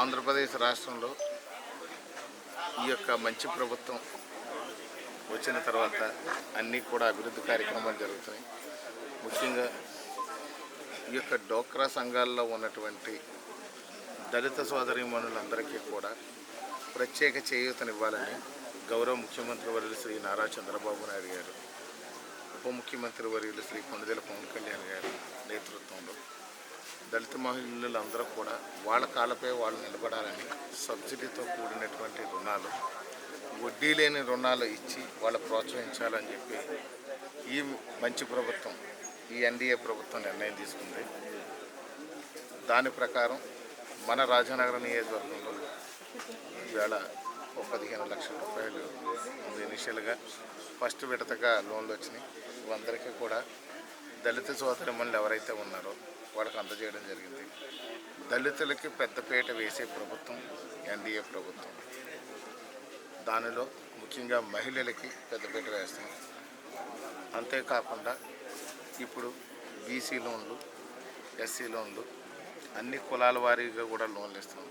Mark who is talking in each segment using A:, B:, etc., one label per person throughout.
A: ఆంధ్రప్రదేశ్ రాష్ట్రంలో ఈ యొక్క మంచి ప్రభుత్వం వచ్చిన తర్వాత అన్నీ కూడా అభివృద్ధి కార్యక్రమాలు జరుగుతున్నాయి. ముఖ్యంగా ఈ యొక్క డోక్రా సంఘాల్లో ఉన్నటువంటి దళిత సోదరీమణులందరికీ కూడా ప్రత్యేక చేయూతనివ్వాలని గౌరవ ముఖ్యమంత్రి వర్యులు శ్రీ నారా చంద్రబాబు నాయుడు గారు ఉప ముఖ్యమంత్రి వర్యులు శ్రీ కొండదేల పవన్ కళ్యాణ్ దళిత మహిళలందరూ కూడా వాళ్ళ కాళ్ళపై వాళ్ళు నిలబడాలని సబ్సిడీతో కూడినటువంటి రుణాలు వడ్డీ లేని రుణాలు ఇచ్చి వాళ్ళు ప్రోత్సహించాలని చెప్పి ఈ మంచి ప్రభుత్వం ఈ ఎన్డీఏ ప్రభుత్వం నిర్ణయం తీసుకుంది. దాని ప్రకారం మన రాజానగర నియోజకవర్గంలో ఈవేళ ఒక పదిహేను లక్షల రూపాయలు ఇనిషియల్గా ఫస్ట్ విడతగా లోన్లు వచ్చినాయి. అందరికీ కూడా దళిత సోదరిమణులు ఎవరైతే ఉన్నారో వాళ్ళకి అందజేయడం జరిగింది. దళితులకి పెద్దపీట వేసే ప్రభుత్వం ఎన్డీఏ ప్రభుత్వం. దానిలో ముఖ్యంగా మహిళలకి పెద్దపీట వేస్తాం అంతేకాకుండా ఇప్పుడు బీసీ లోన్లు ఎస్సీ లోన్లు అన్ని కులాల వారీగా కూడా లోన్లు ఇస్తున్నాం.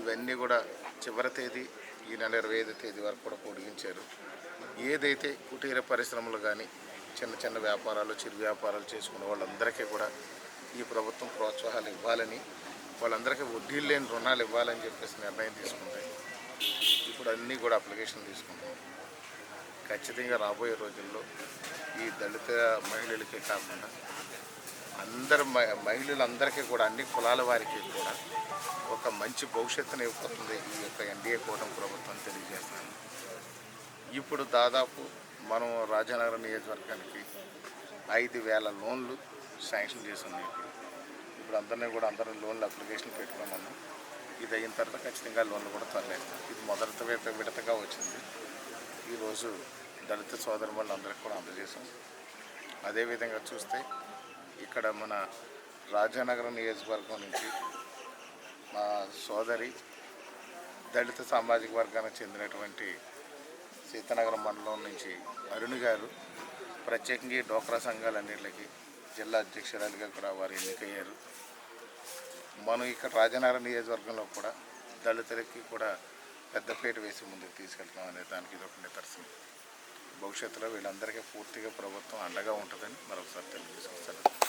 A: ఇవన్నీ కూడా చివరి తేదీ ఈ నెల ఇరవై ఐదు తేదీ వరకు కూడా పొడిగించారు. ఏదైతే కుటీర పరిశ్రమలు కానీ చిన్న చిన్న వ్యాపారాలు చిరు వ్యాపారాలు చేసుకునే వాళ్ళందరికీ కూడా ఈ ప్రభుత్వం ప్రోత్సాహాలు ఇవ్వాలని వాళ్ళందరికీ వడ్డీలు లేని రుణాలు ఇవ్వాలని చెప్పేసి నిర్ణయం తీసుకుంది ఇప్పుడు అన్నీ కూడా అప్లికేషన్ తీసుకుంటాం ఖచ్చితంగా రాబోయే రోజుల్లో ఈ దళిత మహిళలకే కాకుండా అందరు మహిళలందరికీ కూడా అన్ని కులాల వారికి కూడా ఒక మంచి భవిష్యత్తుని ఇవ్వబోతుంది ఈ యొక్క ఎన్డీఏ కూటమి ప్రభుత్వం తెలియజేస్తాను ఇప్పుడు దాదాపు మనం రాజానగరం నియోజకవర్గానికి ఐదు వేల లోన్లు శాంక్షన్ చేసి ఇప్పుడు ఇప్పుడు అందరినీ కూడా అందరూ లోన్లు అప్లికేషన్ పెట్టుకున్నాము ఇది అయిన తర్వాత ఖచ్చితంగా లోన్లు కూడా తరలేదు ఇది మొదటి విడత విడతగా వచ్చింది. ఈరోజు దళిత సోదరు అందరికీ కూడా అందజేశాం. అదేవిధంగా చూస్తే ఇక్కడ మన రాజానగరం నియోజకవర్గం నుంచి మా సోదరి దళిత సామాజిక వర్గానికి చెందినటువంటి సీతానగరం మండలం నుంచి అరుణ్ గారు ప్రత్యేకంగా డోక్రా సంఘాలన్నింటికి జిల్లా అధ్యక్షురాలిగా కూడా వారు ఎన్నికయ్యారు. మనం ఇక్కడ రాజనగరం నియోజకవర్గంలో కూడా దళితులకి కూడా పెద్దపేట వేసి ముందుకు తీసుకెళ్తాం అనే దానికి ఇది ఒక నిదర్శనం. భవిష్యత్తులో వీళ్ళందరికీ పూర్తిగా ప్రభుత్వం అండగా ఉంటుందని మరొకసారి తెలియజేసుకొస్తాను